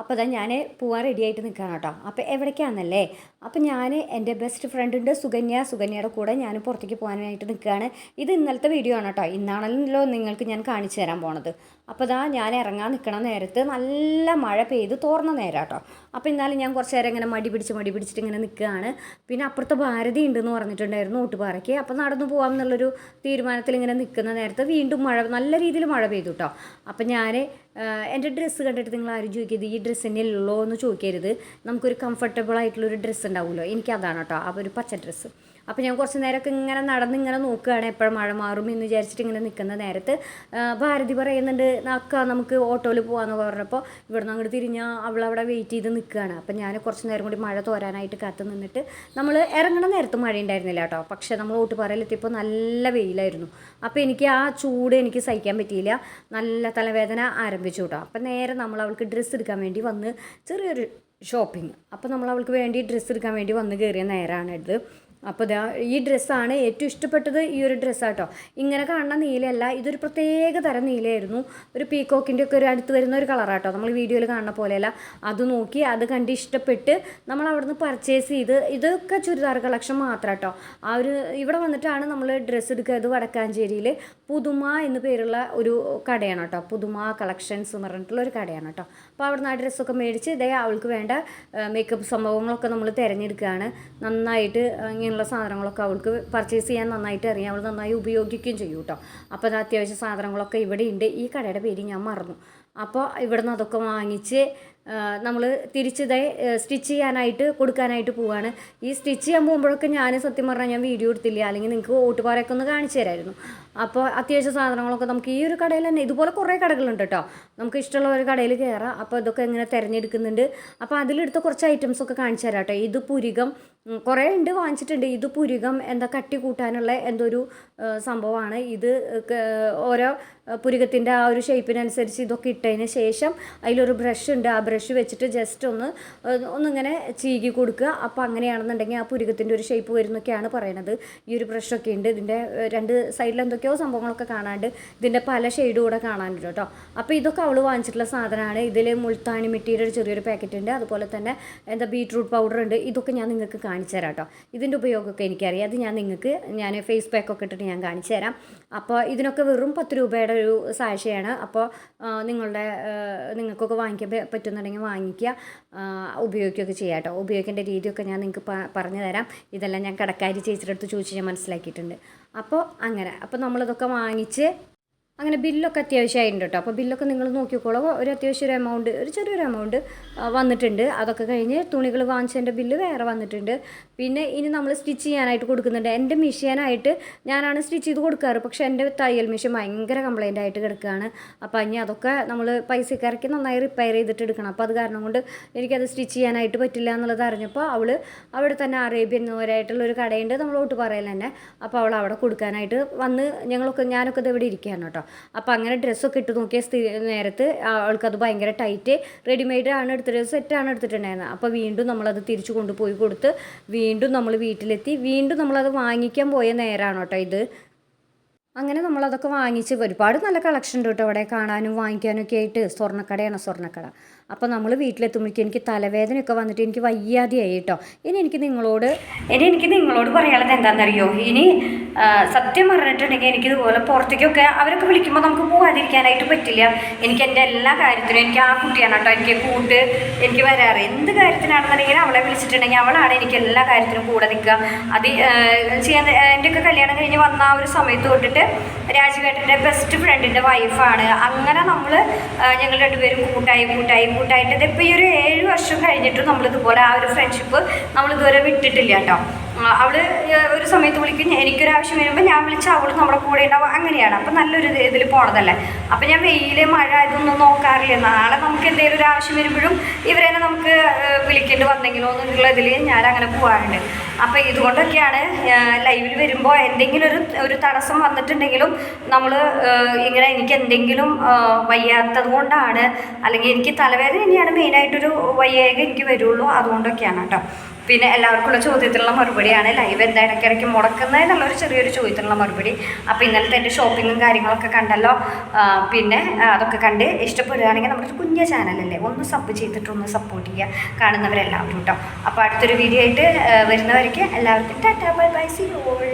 അപ്പോൾ അതാ ഞാൻ പോവാൻ റെഡി ആയിട്ട് നിൽക്കുകയാണ് കേട്ടോ. അപ്പോൾ എവിടേക്കാണെന്നല്ലേ അപ്പോൾ ഞാൻ എന്റെ ബെസ്റ്റ് ഫ്രണ്ടുണ്ട് സുകന്യ. സുകന്യയുടെ കൂടെ ഞാൻ പുറത്തേക്ക് പോകാനായിട്ട് നിൽക്കുകയാണ് ഇത് ഇന്നലത്തെ വീഡിയോ ആണ് കേട്ടോ. ഇന്നാണല്ലോ നിങ്ങൾക്ക് ഞാൻ കാണിച്ചു തരാൻ പോണത്. അപ്പോൾ ഇതാ ഞാൻ ഇറങ്ങാൻ നിൽക്കണ നേരത്ത് നല്ല മഴ പെയ്ത് തോർന്ന നേരം കേട്ടോ. അപ്പോൾ എന്നാലും ഞാൻ കുറച്ച് നേരം ഇങ്ങനെ മടി പിടിച്ച് മടി പിടിച്ചിട്ട് ഇങ്ങനെ നിൽക്കുകയാണ് പിന്നെ അപ്പുറത്തെ ഭാരതി ഉണ്ടെന്ന് പറഞ്ഞിട്ടുണ്ടായിരുന്നു ഓട്ടുപാറയ്ക്ക്. അപ്പോൾ നടന്നു പോകാം എന്നുള്ളൊരു തീരുമാനത്തിൽ ഇങ്ങനെ നിൽക്കുന്ന നേരത്ത് വീണ്ടും മഴ നല്ല രീതിയിൽ മഴ പെയ്തു കേട്ടോ. അപ്പോൾ ഞാൻ എന്റെ ഡ്രസ്സ് കണ്ടിട്ട് നിങ്ങൾ ആരും ചോദിക്കരുത്. ഈ ഡ്രസ്സ് ഉള്ളോ എന്ന് ചോദിക്കരുത്. നമുക്കൊരു കംഫർട്ടബിൾ ആയിട്ടുള്ളൊരു ഡ്രസ്സ് ഉണ്ടാവുമല്ലോ എനിക്ക് അതാണ് കേട്ടോ ആ ഒരു പച്ച ഡ്രസ്സ് അപ്പോൾ ഞാൻ കുറച്ച് നേരമൊക്കെ ഇങ്ങനെ നടന്ന് ഇങ്ങനെ നോക്കുകയാണ് എപ്പോഴും മഴ മാറും എന്ന് വിചാരിച്ചിട്ട് ഇങ്ങനെ നിൽക്കുന്ന നേരത്ത് ഭാരതി പറയുന്നുണ്ട് അക്ക നമുക്ക് ഓട്ടോയിൽ പോകാമെന്ന് പറഞ്ഞപ്പോൾ ഇവിടുന്ന് അങ്ങോട്ട് തിരിഞ്ഞാൽ അവളവിടെ വെയിറ്റ് ചെയ്ത് നിൽക്കുകയാണ്. അപ്പം ഞാൻ കുറച്ച് നേരം കൂടി മഴ തോരാനായിട്ട് കാത്തു നിന്നിട്ട് നമ്മൾ ഇറങ്ങണ നേരത്ത് മഴ ഉണ്ടായിരുന്നില്ല കേട്ടോ. പക്ഷേ നമ്മൾ ഓട്ടുപാറയിലെത്തിയപ്പോൾ നല്ല വെയിലായിരുന്നു. അപ്പോൾ എനിക്ക് ആ ചൂട് എനിക്ക് സഹിക്കാൻ പറ്റിയില്ല. നല്ല തലവേദന ആരംഭിച്ചു കേട്ടോ. അപ്പം നേരെ നമ്മൾ അവൾക്ക് ഡ്രസ്സ് എടുക്കാൻ വേണ്ടി വന്ന് ചെറിയൊരു ഷോപ്പിംഗ് അപ്പോൾ നമ്മൾ അവൾക്ക് വേണ്ടി ഡ്രസ്സ് എടുക്കാൻ വേണ്ടി വന്ന് കയറിയ നേരമാണ് ഇത് അപ്പോൾ ഇതാ ഈ ഡ്രസ്സാണ് ഏറ്റവും ഇഷ്ടപ്പെട്ടത് ഈ ഒരു ഡ്രസ്സാട്ടോ. ഇങ്ങനെ കാണുന്ന നീലയല്ല ഇതൊരു പ്രത്യേക തരം നീലയായിരുന്നു. ഒരു പീക്കോക്കിന്റെ ഒക്കെ ഒരു അടുത്ത് വരുന്ന ഒരു കളറാട്ടോ. നമ്മൾ വീഡിയോയിൽ കാണുന്ന പോലെയല്ല. അത് നോക്കി അത് കണ്ട് ഇഷ്ടപ്പെട്ട് നമ്മൾ അവിടുന്ന് പർച്ചേസ് ചെയ്ത് ഇതൊക്കെ ചുരിദാർ കളക്ഷൻ മാത്രം കേട്ടോ ആ ഒരു ഇവിടെ വന്നിട്ടാണ് നമ്മൾ ഡ്രസ്സ് എടുക്കുക ഇത് വടക്കാഞ്ചേരിയിൽ പുതുമ എന്ന് പേരുള്ള ഒരു കടയാണ് കേട്ടോ പുതുമ കളക്ഷൻസ് എന്ന് പറഞ്ഞിട്ടുള്ള ഒരു കടയാണ് കേട്ടോ അപ്പോൾ അവിടുന്ന് ആ ഡ്രസ്സൊക്കെ മേടിച്ച് ഇതേ അവൾക്ക് വേണ്ട മേക്കപ്പ് സംഭവങ്ങളൊക്കെ നമ്മൾ തിരഞ്ഞെടുക്കുകയാണ്. നന്നായിട്ട് ആ, ഇങ്ങനെയുള്ള സാധനങ്ങളൊക്കെ അവൾക്ക് പർച്ചേസ് ചെയ്യാൻ നന്നായിട്ട് അറിയാം. അവൾ നന്നായി ഉപയോഗിക്കുകയും ചെയ്യും കേട്ടോ അപ്പോൾ അത് അത്യാവശ്യ സാധനങ്ങളൊക്കെ ഇവിടെ ഉണ്ട്. ഈ കടയുടെ പേര് ഞാൻ മറന്നു. അപ്പോൾ ഇവിടുന്ന് അതൊക്കെ വാങ്ങിച്ച് നമ്മൾ തിരിച്ചിതേ സ്റ്റിച്ച് ചെയ്യാനായിട്ട് കൊടുക്കാനായിട്ട് പോവാണ്. ഈ സ്റ്റിച്ച് ചെയ്യാൻ പോകുമ്പോഴൊക്കെ ഞാൻ സത്യം പറഞ്ഞാൽ ഞാൻ വീഡിയോ എടുത്തില്ല? അല്ലെങ്കിൽ നിങ്ങൾക്ക് ഓട്ടുപാറയൊക്കെ ഒന്ന് കാണിച്ചു തരായിരുന്നു. അപ്പോൾ അത്യാവശ്യ സാധനങ്ങളൊക്കെ നമുക്ക് ഈ ഒരു കടയിൽ തന്നെ ഇതുപോലെ കുറേ കടകളുണ്ട് കേട്ടോ. നമുക്ക് ഇഷ്ടമുള്ള ഒരു കടയിൽ കയറാം. അപ്പോൾ ഇതൊക്കെ ഇങ്ങനെ തിരഞ്ഞെടുക്കുന്നുണ്ട്. അപ്പോൾ അതിലെടുത്ത കുറച്ച് ഐറ്റംസ് ഒക്കെ കാണിച്ചു തരാം കേട്ടോ. ഇത് പുരികം. കുറേ ഉണ്ട് വാങ്ങിച്ചിട്ടുണ്ട്. ഇത് പുരികം എന്താ കട്ടി കൂട്ടാനുള്ള എന്തൊരു സംഭവമാണ്. ഇത് ഓരോ പുരികത്തിന്റെ ആ ഒരു ഷേപ്പിനനുസരിച്ച് ഇതൊക്കെ ഇട്ടതിന് ശേഷം അതിലൊരു ബ്രഷ് ഉണ്ട്. ആ ബ്രഷ് വെച്ചിട്ട് ജസ്റ്റ് ഒന്ന് ഒന്നിങ്ങനെ ചീകി കൊടുക്കുക. അപ്പോൾ അങ്ങനെയാണെന്നുണ്ടെങ്കിൽ ആ പുരികത്തിന്റെ ഒരു ഷേപ്പ് വരുന്നൊക്കെയാണ് പറയുന്നത്. ഈ ഒരു ബ്രഷൊക്കെ ഉണ്ട്. ഇതിന്റെ രണ്ട് സൈഡിൽ എന്തൊക്കെയോ സംഭവങ്ങളൊക്കെ കാണാണ്ട് ഇതിന്റെ പല ഷെയ്ഡും കൂടെ കാണാനുണ്ട് കേട്ടോ. അപ്പോൾ ഇതൊക്കെ അവൾ വാങ്ങിച്ചിട്ടുള്ള സാധനമാണ്. ഇതിൽ മുൾത്താണി മിട്ടിയുടെ ഒരു ചെറിയൊരു പാക്കറ്റ് ഉണ്ട്. അതുപോലെ തന്നെ എന്താ ബീട്രൂട്ട് പൗഡർ ഉണ്ട്. ഇതൊക്കെ ഞാൻ നിങ്ങൾക്ക് കാണിച്ചു തരാം കേട്ടോ. ഇതിന്റെ ഉപയോഗമൊക്കെ എനിക്കറിയാം. അത് ഞാൻ നിങ്ങൾക്ക് ഞാൻ ഫേസ് പാക്കൊക്കെ ഇട്ടിട്ട് ഞാൻ കാണിച്ചു തരാം. അപ്പോൾ ഇതിനൊക്കെ വെറും പത്ത് രൂപയുടെ ഒരു സാഴ്ചയാണ് അപ്പോൾ നിങ്ങളുടെ നിങ്ങൾക്കൊക്കെ വാങ്ങിക്കാൻ പറ്റുന്നുണ്ടെങ്കിൽ വാങ്ങിക്കുക. ഉപയോഗിക്കുകയൊക്കെ ചെയ്യാം കേട്ടോ. ഉപയോഗിക്കേണ്ട രീതിയൊക്കെ ഞാൻ നിങ്ങൾക്ക് പറഞ്ഞു തരാം. ഇതെല്ലാം ഞാൻ കടക്കാരി ചേച്ചിയുടെ അടുത്ത് ചോദിച്ച് ഞാൻ മനസ്സിലാക്കിയിട്ടുണ്ട്. അപ്പോൾ അങ്ങനെ. അപ്പോൾ നമ്മളിതൊക്കെ വാങ്ങിച്ച് അങ്ങനെ ബില്ലൊക്കെ അത്യാവശ്യമായിട്ടുണ്ട് കേട്ടോ. അപ്പോൾ ബില്ലൊക്കെ നിങ്ങൾ നോക്കിക്കോളൂ. ഒരു അത്യാവശ്യം ഒരു എമൗണ്ട് ഒരു ചെറിയൊരു എമൗണ്ട് വന്നിട്ടുണ്ട്. അതൊക്കെ കഴിഞ്ഞ് തുണികൾ വാങ്ങിച്ചതിന്റെ ബില്ല് വേറെ വന്നിട്ടുണ്ട്. പിന്നെ ഇനി നമ്മൾ സ്റ്റിച്ച് ചെയ്യാനായിട്ട് കൊടുക്കുന്നുണ്ട്. എന്റെ മെഷീനായിട്ട് ഞാനാണ് സ്റ്റിച്ച് ചെയ്ത് കൊടുക്കാറ്. പക്ഷേ എന്റെ തയ്യൽ മെഷീൻ ഭയങ്കര കംപ്ലൈന്റ് ആയിട്ട് കിടക്കുകയാണ്. അപ്പോൾ ഇനി അതൊക്കെ നമ്മൾ പൈസയൊക്കെ ഇറക്കി നന്നായി റിപ്പയർ ചെയ്തിട്ട് എടുക്കണം. അപ്പോൾ അത് കാരണം കൊണ്ട് എനിക്കത് സ്റ്റിച്ച് ചെയ്യാനായിട്ട് പറ്റില്ല എന്നുള്ളത് അറിഞ്ഞപ്പോൾ അവൾ അവിടെ തന്നെ അറേബ്യൻ എന്നവരായിട്ടുള്ള ഒരു കടയുണ്ട്. നമ്മൾ ഓട്ടുപാറയിൽ തന്നെ. അപ്പോൾ അവൾ അവിടെ കൊടുക്കാനായിട്ട് വന്ന് ഞങ്ങളൊക്കെ ഞാനൊക്കെ ഇത് ഇവിടെ ഇരിക്കുകയാണ് കേട്ടോ. അപ്പോൾ അങ്ങനെ ഡ്രസ്സൊക്കെ ഇട്ട് നോക്കിയ സ്ഥി നേരത്ത് അവൾക്കത് ഭയങ്കര ടൈറ്റ് റെഡിമെയ്ഡ് ആണ് എടുത്തിട്ട് സെറ്റാണ് എടുത്തിട്ടുണ്ടായിരുന്നത്. അപ്പോൾ വീണ്ടും നമ്മളത് തിരിച്ചു കൊണ്ടുപോയി കൊടുത്ത് വീണ്ടും നമ്മൾ വീട്ടിലെത്തി. വീണ്ടും നമ്മളത് വാങ്ങിക്കാൻ പോയ നേരമാണ് കേട്ടോ ഇത്. അങ്ങനെ നമ്മളതൊക്കെ വാങ്ങിച്ച് ഒരുപാട് നല്ല കളക്ഷൻ ഉണ്ട് കേട്ടോ അവിടെ കാണാനും വാങ്ങിക്കാനും ഒക്കെ ആയിട്ട്. സ്വർണക്കടയാണ് സ്വർണക്കട. അപ്പോൾ നമ്മൾ വീട്ടിലെത്തുമ്പോഴേക്കും എനിക്ക് തലവേദനയൊക്കെ വന്നിട്ട് എനിക്ക് വയ്യാതെയായി കേട്ടോ. ഇനി എനിക്ക് നിങ്ങളോട് ഇനി എനിക്ക് നിങ്ങളോട് പറയാനുള്ളത് എന്താണെന്നറിയോ? ഇനി സത്യം പറഞ്ഞിട്ടുണ്ടെങ്കിൽ എനിക്കിതുപോലെ പുറത്തേക്കൊക്കെ അവരൊക്കെ വിളിക്കുമ്പോൾ നമുക്ക് പോകാതിരിക്കാനായിട്ട് പറ്റില്ല. എനിക്ക് എന്റെ എല്ലാ കാര്യത്തിനും എനിക്ക് ആ കുട്ടിയാണ് കേട്ടോ. എനിക്ക് കൂട്ട് എനിക്ക് വരാറ്. എന്ത് കാര്യത്തിനാണെന്നുണ്ടെങ്കിൽ അവളെ വിളിച്ചിട്ടുണ്ടെങ്കിൽ അവളാണ് എനിക്ക് എല്ലാ കാര്യത്തിനും കൂടെ നിൽക്കുക. അത് ചെയ്യാൻ എന്റെയൊക്കെ കല്യാണം കഴിഞ്ഞ് വന്ന ആ ഒരു സമയത്ത് തൊട്ടിട്ട് രാജുവേട്ടന്റെ ബെസ്റ്റ് ഫ്രണ്ടിന്റെ വൈഫാണ് അങ്ങനെ നമ്മൾ ഞങ്ങൾ രണ്ടുപേരും കൂട്ടായി കൂട്ടായി കൂട്ടായിട്ട് ഇതിപ്പോൾ ഈ ഒരു ഏഴ് വർഷം കഴിഞ്ഞിട്ടും നമ്മളിതുപോലെ ആ ഒരു ഫ്രണ്ട്ഷിപ്പ് നമ്മൾ ഇതുവരെ വിട്ടിട്ടില്ല കേട്ടോ. അവൾ ഒരു സമയത്ത് വിളിക്കും എനിക്കൊരു ആവശ്യം വരുമ്പോൾ ഞാൻ വിളിച്ച അവൾ നമ്മുടെ കൂടെ ഉണ്ടാവും. അങ്ങനെയാണ്. അപ്പം നല്ലൊരു ഇതിൽ പോണതല്ലേ. അപ്പം ഞാൻ വെയിൽ മഴ ഇതൊന്നും നോക്കാറില്ല. നാളെ നമുക്ക് എന്തെങ്കിലും ഒരു ആവശ്യം വരുമ്പോഴും ഇവരെ നമുക്ക് വിളിക്കേണ്ടി വന്നെങ്കിലോ എന്നുള്ള ഇതിൽ ഞാൻ അങ്ങനെ പോകാറുണ്ട് അപ്പം ഇതുകൊണ്ടൊക്കെയാണ് ലൈവിൽ വരുമ്പോൾ എന്തെങ്കിലും ഒരു ഒരു തടസ്സം വന്നിട്ടുണ്ടെങ്കിലും നമ്മൾ ഇങ്ങനെ എനിക്ക് എന്തെങ്കിലും വയ്യാത്തത് കൊണ്ടാണ് അല്ലെങ്കിൽ എനിക്ക് തലവേദന തന്നെയാണ് മെയിനായിട്ടൊരു വയ്യായ്ക എനിക്ക് വരുള്ളൂ അതുകൊണ്ടൊക്കെയാണ് കേട്ടോ. പിന്നെ എല്ലാവർക്കുള്ള ചോദ്യത്തിനുള്ള മറുപടിയാണ്. ലൈവ് എന്താ ഇടയ്ക്കിടയ്ക്ക് മുടക്കുന്നത് എന്നുള്ളൊരു ചെറിയൊരു ചോദ്യത്തിനുള്ള മറുപടി. അപ്പോൾ ഇന്നലത്തെ എന്റെ ഷോപ്പിങ്ങും കാര്യങ്ങളൊക്കെ കണ്ടല്ലോ. പിന്നെ അതൊക്കെ കണ്ട് ഇഷ്ടപ്പെടുകയാണെങ്കിൽ നമ്മുടെ ഒരു കുഞ്ഞ ചാനലല്ലേ ഒന്ന് സബ് ചെയ്തിട്ട് ഒന്ന് സപ്പോർട്ട് ചെയ്യുക. കാണുന്നവരെല്ലാവരും കേട്ടോ അപ്പോൾ അടുത്തൊരു വീഡിയോ ആയിട്ട് വരുന്നവർക്ക് എല്ലാവർക്കും tata bye bye see all